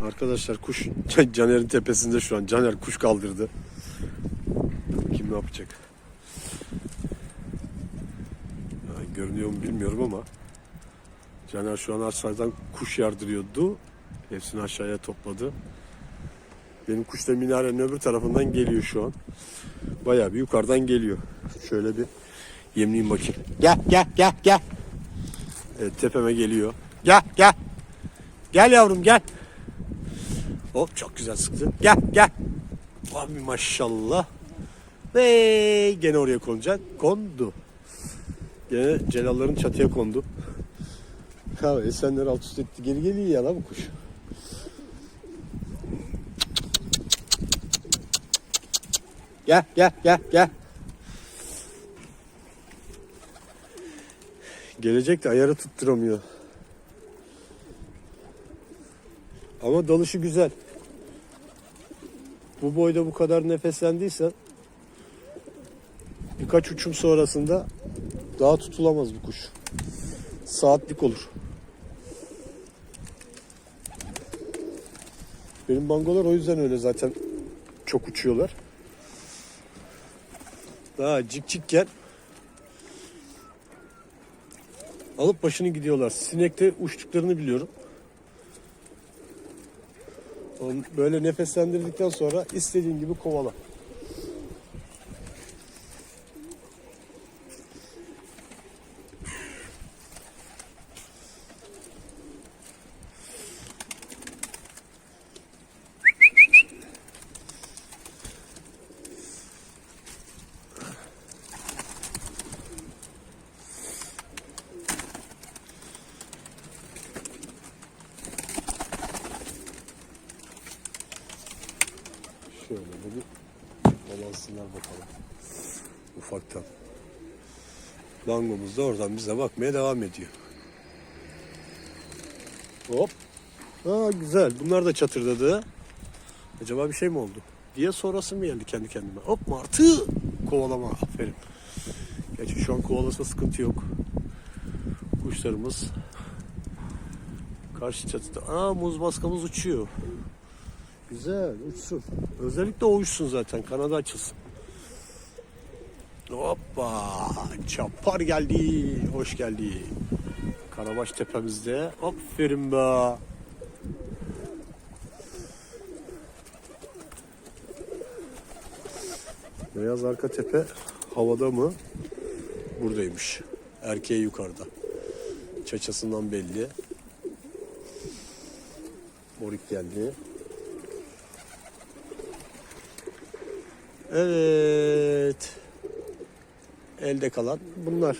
Arkadaşlar kuş Caner'in tepesinde şu an. Caner kuş kaldırdı. Kim ne yapacak? Ya, görünüyor mu bilmiyorum ama Caner şu an aşağıdan kuş yardırıyordu. Hepsini aşağıya topladı. Benim kuş da minarenin öbür tarafından geliyor şu an. Bayağı bir yukarıdan geliyor. Şöyle bir yemleyeyim bakayım. Gel gel gel gel. Evet tepeme geliyor. Gel gel. Gel yavrum gel. Hop çok güzel sıktı. Gel gel. Abi maşallah. Ve gene oraya konacak. Kondu. Gene Celalların çatıya kondu. Ha Esenler alt üst etti. Geri geliyor ya lan bu kuş. Gel gel gel gel. Gelecek de ayarı tutturamıyor. Ama dalışı güzel. Bu boyda bu kadar nefeslendiyse birkaç uçum sonrasında daha tutulamaz bu kuş. Saatlik olur. Benim bangolar o yüzden öyle zaten çok uçuyorlar. Daha cik cikken alıp başını gidiyorlar. Sinekte uçtuklarını biliyorum. Böyle nefeslendirdikten sonra istediğin gibi kovala. De bir balansınlar bakalım. Ufaktan. Bangomuz da oradan bize bakmaya devam ediyor. Hop. Aa güzel. Bunlar da çatırdadı. Acaba bir şey mi oldu? Diye sonrası mı geldi kendi kendime? Hop martı. Kovalama. Aferin. Gerçi şu an kovalasa sıkıntı yok. Kuşlarımız karşı çatıda. Aa muz baskamız uçuyor. Güzel uçsun. Özellikle o uçsun zaten. Kanadı açılsın. Hoppa. Çapar geldi. Hoş geldi. Karabaş tepemizde. Aferin be. Beyaz arka tepe havada mı? Buradaymış. Erkeği yukarıda. Çaçasından belli. Morik geldi. Evet. Elde kalan bunlar.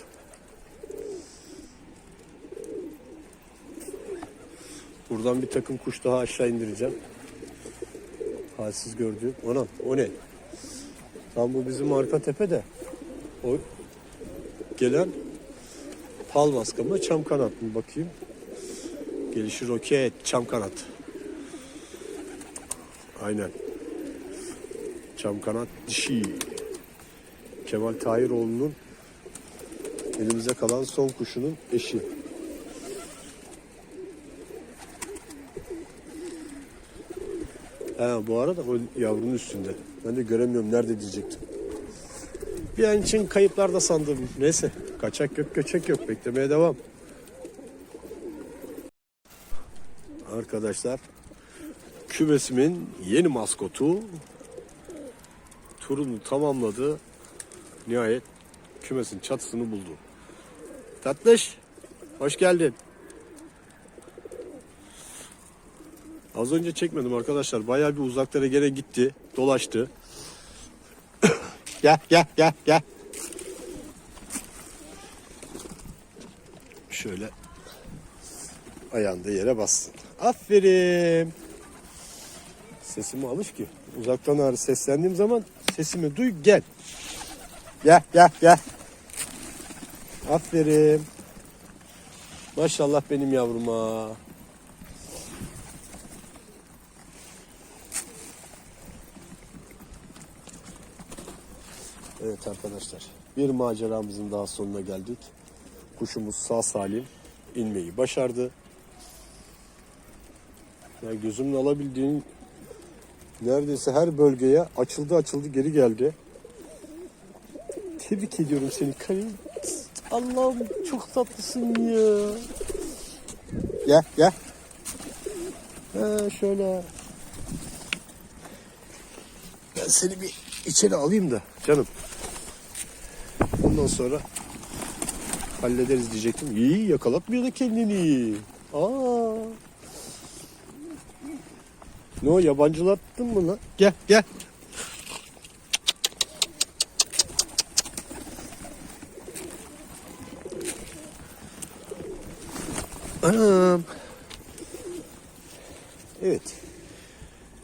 Buradan bir takım kuş daha aşağı indireceğim. Halsiz gördüğüm. Anam o ne? Tam bu bizim arka tepe de. O gelen pal baska mı çam kanat mı bakayım. Gelişi roket çam kanat. Aynen. Çam kanat dişi. Kemal Tahiroğlu'nun elimize kalan son kuşunun eşi. Ha, bu arada o yavrunun üstünde. Ben de göremiyorum nerede diyecektim. Bir an için kayıplarda sandım. Neyse kaçak yok göçek yok beklemeye devam. Arkadaşlar kümesimin yeni maskotu turunu tamamladı. Nihayet kümesin çatısını buldu. Tatlış, hoş geldin. Az önce çekmedim arkadaşlar. Bayağı bir uzaklara gene gitti. Dolaştı. gel gel gel gel. Şöyle ayağını da yere bassın. Aferin. Sesimi alış ki. Uzaktan ağrı seslendiğim zaman sesimi duy gel. Gel gel gel. Aferin. Maşallah benim yavruma. Evet arkadaşlar. Bir maceramızın daha sonuna geldik. Kuşumuz sağ salim inmeyi başardı. Ya gözümün alabildiğin neredeyse her bölgeye açıldı açıldı geri geldi. Tebrik ediyorum seni Karim. Allah'ım çok tatlısın ya. Gel gel. Ha, şöyle. Ben seni bir içeri alayım da canım. Ondan sonra hallederiz diyecektim. İyi yakalatmıyor da kendini. Aa. Ne o yabancılattın mı lan? Gel gel. Anam. Evet.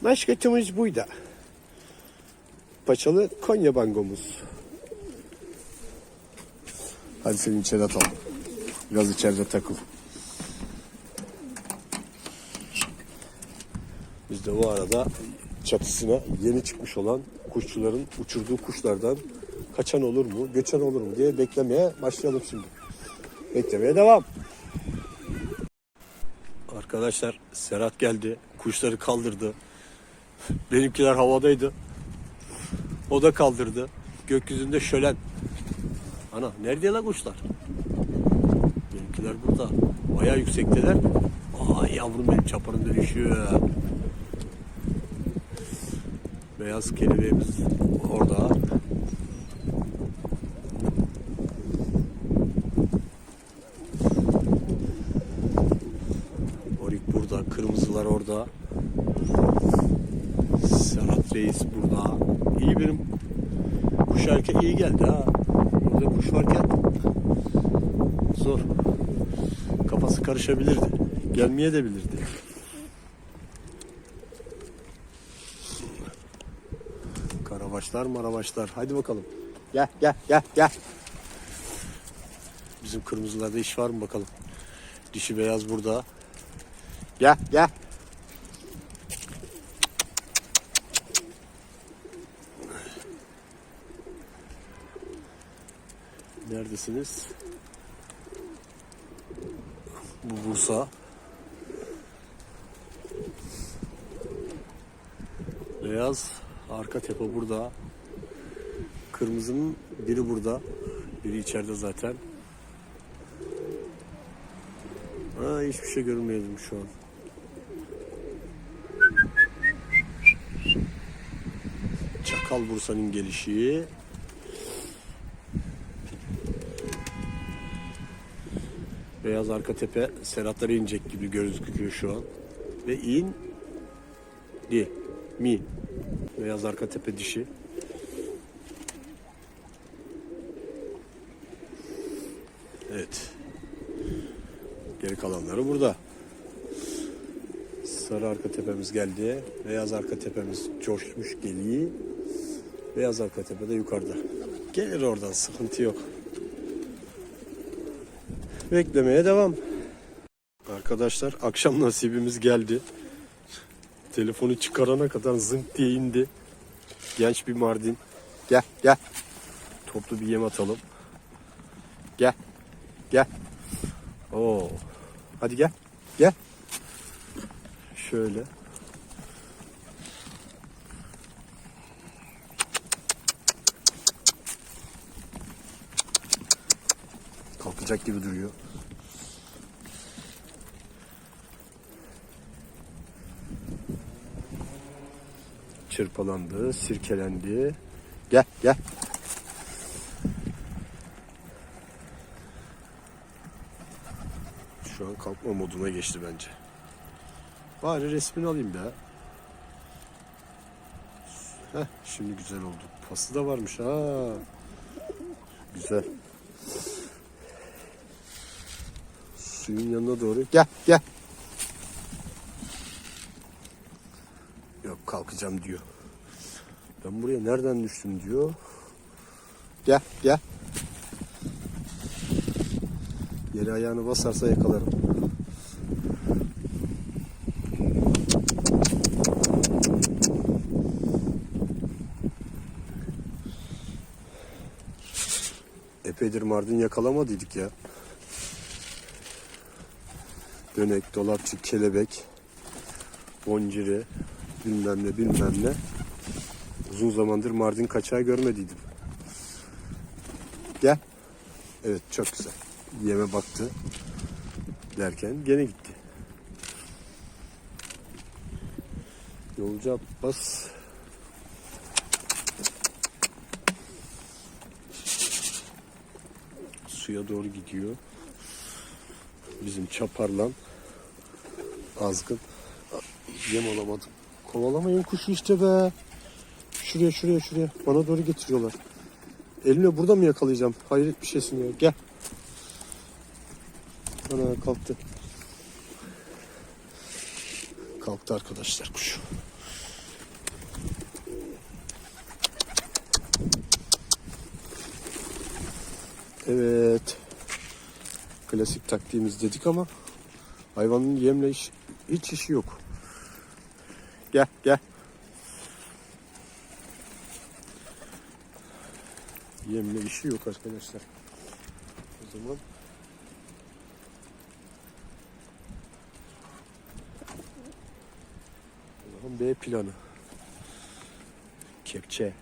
Maşkatımız buydu. Paçalı Konya bangomuz. Hadi seni içeri atalım. Biraz içeride takıl. Biz de bu arada çatısına yeni çıkmış olan kuşçuların uçurduğu kuşlardan kaçan olur mu, göçen olur mu diye beklemeye başlayalım şimdi. Beklemeye devam. Arkadaşlar Serhat geldi. Kuşları kaldırdı. Benimkiler havadaydı. O da kaldırdı. Gökyüzünde şölen. Ana nerede la kuşlar? Benimkiler burada. Bayağı yüksekteler. Ay yavrum benim çaparımda düşüyor. Beyaz kelebeğimiz orada. Orik burada, kırmızılar orada. Serhat Reis burada. İyi benim kuş erkek iyi geldi ha. Burada kuş varken zor. Kafası karışabilirdi. Gelmeye de bilirdi. Karabaşlar marabaşlar. Haydi bakalım. Gel gel gel gel. Bizim kırmızılarda iş var mı bakalım. Dişi beyaz burada. Gel gel. Neredesiniz? Bu Bursa. Beyaz arka tepe burada. Kırmızının biri burada. Biri içeride zaten. Ha, hiçbir şey görmüyordum şu an. Çakal Bursa'nın gelişi. Beyaz arka tepe Serhatlara inecek gibi gözüküyor şu an. Ve in di mi. Beyaz arka tepe dişi. Evet. Geri kalanları burada. Sarı arka tepemiz geldi. Beyaz arka tepemiz coşmuş geliyor. Beyaz arka tepe de yukarıda. Gelir oradan sıkıntı yok. Beklemeye devam. Arkadaşlar akşam nasibimiz geldi. Telefonu çıkarana kadar zınk diye indi. Genç bir Mardin. Gel gel. Toplu bir yem atalım. Gel. Gel. Oo. Hadi gel. Gel. Şöyle. Kalkacak gibi duruyor. Çırpalandı, sirkelendi. Gel, gel. Şu an kalkma moduna geçti bence. Bari resmini alayım da. Heh, şimdi güzel oldu. Pası da varmış ha. Güzel. Suyun yanına doğru. Gel, gel. Yok kalkacağım diyor. Ben buraya nereden düştüm diyor. Gel, gel. Yere ayağını basarsa yakalarım. Epeydir Mardin yakalamadıydık ya. Dönek, dolapçı, kelebek. bonciri, bilmem ne bilmem ne. Uzun zamandır Mardin kaçağı görmediydim. Gel. Evet çok güzel. Yeme baktı. Derken gene gitti. Yolcu Abbas suya doğru gidiyor. Bizim çaparlan azgın. Yem alamadım. Kovalamayın kuşu işte be. Şuraya şuraya şuraya. Bana doğru getiriyorlar. Elimle burada mı yakalayacağım? Hayret bir şeysin ya. Gel. Ana kalktı. Kalktı arkadaşlar kuş. Evet. Klasik taktiğimiz dedik ama hayvanın yemle iş, hiç işi yok. Gel gel. Yemle işi yok arkadaşlar. O zaman o zaman B planı. Kepçe.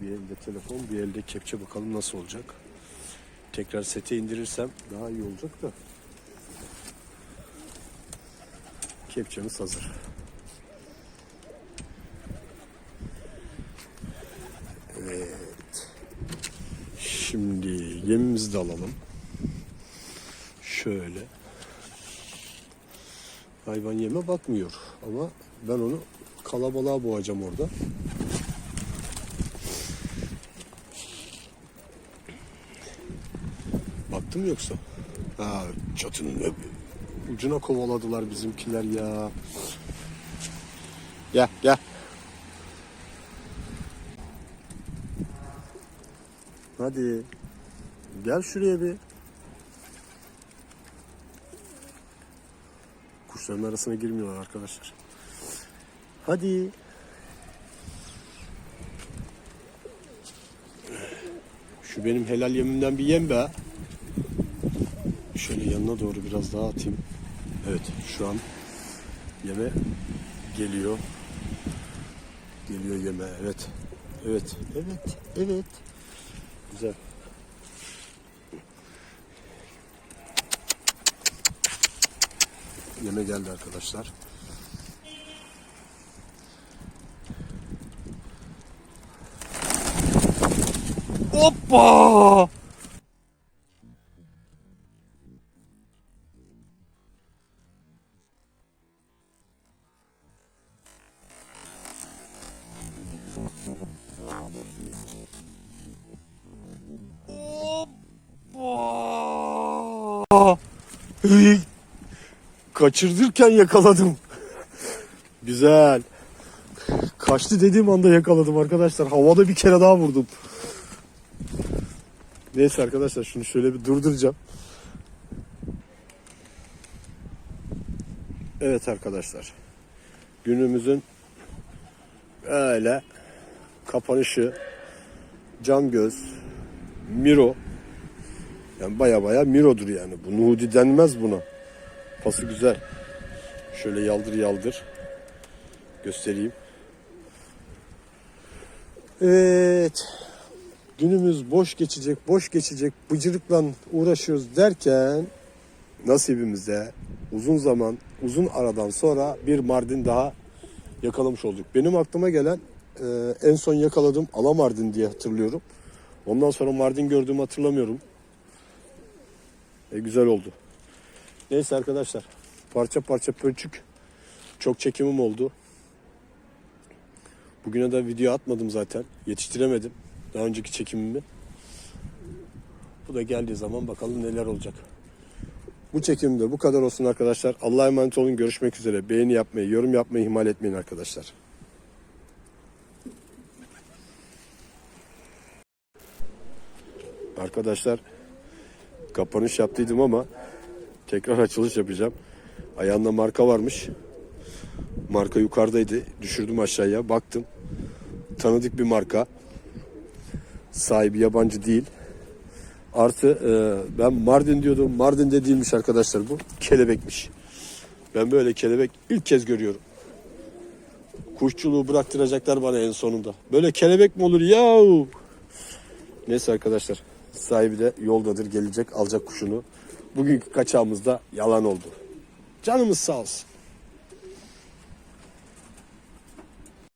Bir elde telefon, bir elde kepçe bakalım nasıl olacak. Tekrar sete indirirsem daha iyi olacak da. Kepçemiz hazır. Evet. Şimdi yemimizi de alalım. Şöyle. Hayvan yeme bakmıyor ama ben onu kalabalığa boğacağım orada. Baktın mı yoksa? Ha, çatının ucuna kovaladılar bizimkiler ya. Gel gel. Hadi. Gel şuraya bir. Kuşların arasına girmiyorlar arkadaşlar. Hadi. Şu benim helal yemimden bir yem be. Şöyle yanına doğru biraz daha atayım. Evet şu an yeme geliyor. Geliyor yeme evet. Evet evet evet. Güzel. Yeme geldi arkadaşlar. Hoppa! Hoppa! Kaçırırken yakaladım. Güzel. Kaçtı dediğim anda yakaladım arkadaşlar. Havada bir kere daha vurdum. Neyse arkadaşlar şunu şöyle bir durduracağım. Evet arkadaşlar. Günümüzün öyle kapanışı cam göz Miro yani baya baya Miro'dur yani. Bu Nudi denmez buna. Pası güzel. Şöyle yaldır yaldır göstereyim. Evet. Günümüz boş geçecek, boş geçecek. Bıcırıkla uğraşıyoruz derken nasibimizde uzun zaman, uzun aradan sonra bir Mardin daha yakalamış olduk. Benim aklıma gelen e, en son yakaladığım Alamardin diye hatırlıyorum. Ondan sonra Mardin gördüğümü hatırlamıyorum. E, güzel oldu. Neyse arkadaşlar. Parça parça pölçük. Çok çekimim oldu. Bugüne de video atmadım zaten. Yetiştiremedim. Daha önceki çekimimi. Bu da geldiği zaman bakalım neler olacak. Bu çekimde bu kadar olsun arkadaşlar. Allah'a emanet olun. Görüşmek üzere. Beğeni yapmayı, yorum yapmayı ihmal etmeyin arkadaşlar. Arkadaşlar kapanış yaptıydım ama tekrar açılış yapacağım. Ayağında marka varmış. Marka yukarıdaydı. Düşürdüm aşağıya. Baktım. Tanıdık bir marka. Sahibi yabancı değil. Artı e, ben Mardin diyordum. Mardin de değilmiş arkadaşlar bu. Kelebekmiş. Ben böyle kelebek ilk kez görüyorum. Kuşçuluğu bıraktıracaklar bana en sonunda. Böyle kelebek mi olur ya? Neyse arkadaşlar. Sahibi de yoldadır gelecek alacak kuşunu. Bugünkü kaçağımız da yalan oldu. Canımız sağ olsun.